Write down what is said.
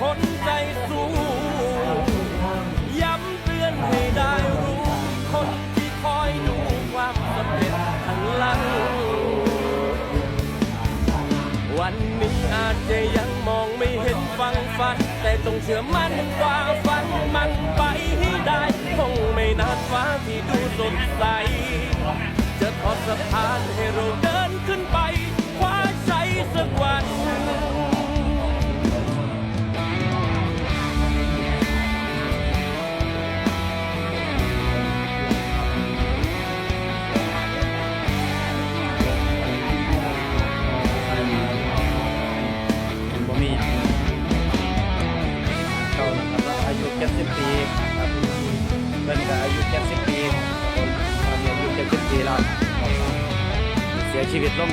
คนใจสู้ย้ำเตือนให้ได้รู้ คนที่คอยดูความสำเร็จข้างลัง วันนี้อาจจะยังมองไม่เห็นฟังฟัน แต่ต้องเชื่อมั่นว่าฝันมันไปให้ได้คงไม่นานฟ้าที่ดูสดใส จะทอดสะพานให้เราเดินขึ้นไป วีเขานะครับอายุ70ปีครับเพิ่นก็อายุ70ปีครับผมตอนนี้อายุ70ปีแล้วเสียชีวิตลง